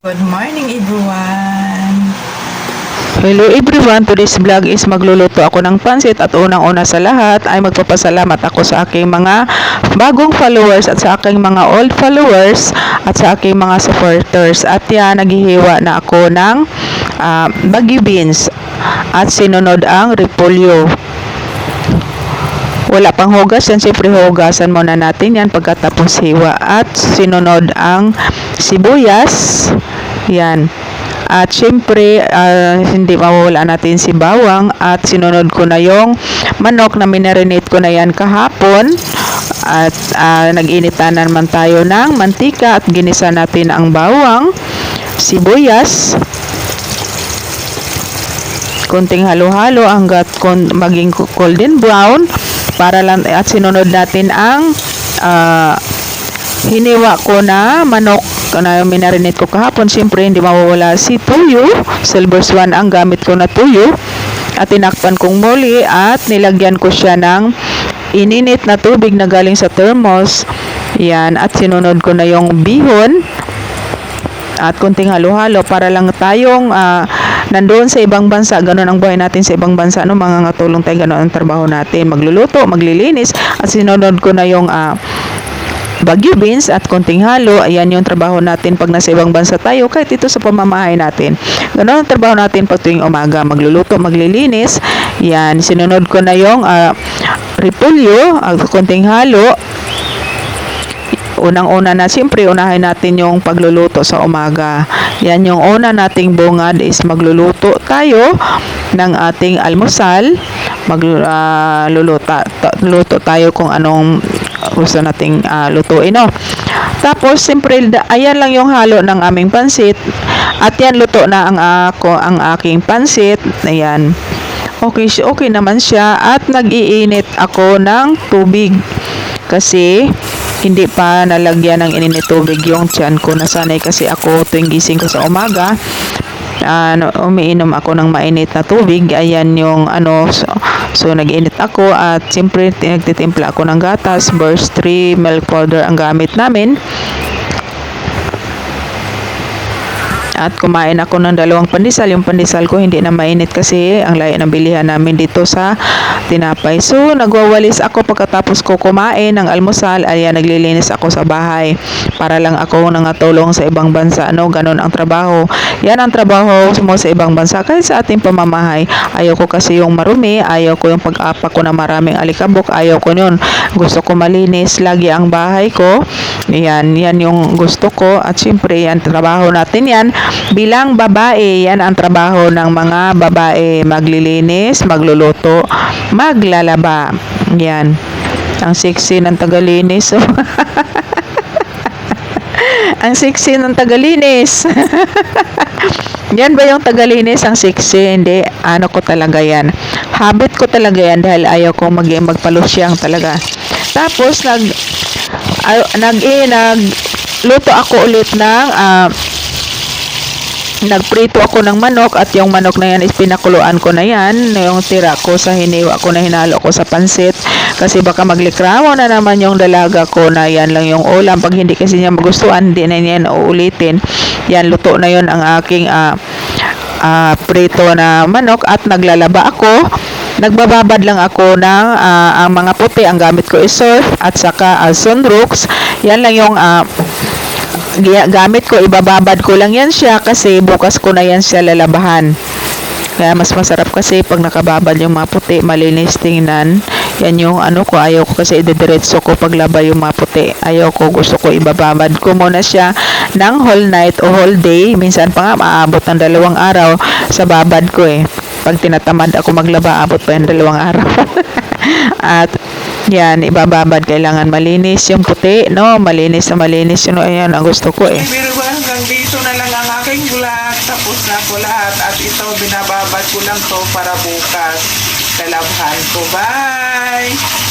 Good morning everyone! Hello everyone, today's vlog is magluluto ako ng pansit at unang-una sa lahat ay magpapasalamat ako sa aking mga bagong followers at sa aking mga old followers at sa aking mga supporters at yan, naghihiwa na ako ng ah, baggy beans at sinunod ang repolyo. Wala pang hugas yan, siyempre hugasan muna natin yan pagkatapos hiwa at sinunod ang sibuyas, yan. At syempre, ah, hindi mawawala natin si bawang at sinunod ko na yung manok na minarinate ko na yan kahapon. At ah, nag-initan na naman tayo ng mantika at ginisa natin ang bawang, sibuyas, konting halo-halo hanggat maging golden brown para lang at sinunod natin ang ah, hiniwa ko na manok na minarinate ko kahapon. Siyempre, hindi mawawala si tuyo. Silver Swan ang gamit ko na tuyo. At tinakpan kong muli at nilagyan ko siya ng ininit na tubig na galing sa thermos. Yan. At sinunod ko na yung bihon at kunting halo-halo para lang tayong ah, nandoon sa ibang bansa, ganun ang buhay natin sa ibang bansa, no? mga katulong tayo, ganun ang trabaho natin, magluluto, maglilinis, at sinunod ko na yung ah, Baguio beans at konting halo, ayan yung trabaho natin pag nasa ibang bansa tayo, kahit ito sa pamamahay natin. Ganun ang trabaho natin pag tuwing umaga, magluluto, maglilinis, yan, sinunod ko na yung ah, repolyo, at konting halo, unang-una na siyempre unahin natin yung pagluluto sa umaga. Yan yung una nating bungad is magluluto tayo ng ating almusal. Magluluto luto tayo kung anong gusto nating ah, lutuin no. Tapos siyempre ayan lang yung halo ng aming pansit. At yan luto na ang ako ang aking pansit. Ayan. Okay, okay naman siya at nag-iinit ako ng tubig kasi hindi pa nalagyan ng ininit tubig yung tiyan ko. Nasanay kasi ako tuwing gising ko sa umaga. ano, umiinom ako ng mainit na tubig. Ayan yung ano, so, so nag-init ako at siyempre nagtitimpla ako ng gatas. Burst 3 milk powder ang gamit namin. At kumain ako ng dalawang pandesal. Yung pandesal ko hindi na mainit kasi ang layo ng bilihan namin dito sa tinapay. So, nagwawalis ako pagkatapos ko kumain ng almusal. Ayan, naglilinis ako sa bahay. Para lang ako nangatulong sa ibang bansa. Ano, ganun ang trabaho. Yan ang trabaho mo sa ibang bansa. Kahit sa ating pamamahay. Ayaw ko kasi yung marumi. Ayaw ko yung pag-apa ko na maraming alikabok. Ayaw ko yun. Gusto ko malinis lagi ang bahay ko. Yan, yan yung gusto ko. At syempre, yan, trabaho natin yan. Bilang babae, yan ang trabaho ng mga babae. Maglilinis, magluluto, maglalaba. Yan. Ang sexy ng tagalinis. oh. ang sexy ng tagalinis. yan ba yung tagalinis ang sexy? Hindi. Ano ko talaga yan. Habit ko talaga yan dahil ayaw ko mag magpalusyang talaga. Tapos, nag, ay, nag, eh, nag, luto ako ulit ng, ah, nagprito ako ng manok at yung manok na yan is pinakuluan ko na yan. Yung tira ko sa hiniwa ko na hinalo ko sa pansit. Kasi baka maglikramo na naman yung dalaga ko na yan lang yung ulam. Pag hindi kasi niya magustuhan hindi na niya uulitin yan luto na yun ang aking ah, ah, prito na manok. At naglalaba ako. Nagbababad lang ako ng ah, ang mga puti. Ang gamit ko is surf at saka uh, sunrooks. Yan lang yung Gi- gamit ko, ibababad ko lang yan siya kasi bukas ko na yan siya lalabahan. Kaya mas masarap kasi pag nakababad yung mga puti, malinis tingnan. Yan yung ano ko, ayaw ko kasi idediretso ko paglaba yung mga puti. Ayaw ko, gusto ko ibababad ko muna siya ng whole night o whole day. Minsan pa nga, maabot ng dalawang araw sa babad ko eh. Pag tinatamad ako maglaba, abot pa yung dalawang araw. At yan, ibababad kailangan malinis yung puti, no? Malinis na malinis yun. Ayan, ang gusto ko eh. Pero ba hanggang dito na lang ang aking vlog. Tapos na po lahat. At ito, binababad ko lang to para bukas. Kalabhan ko. Bye!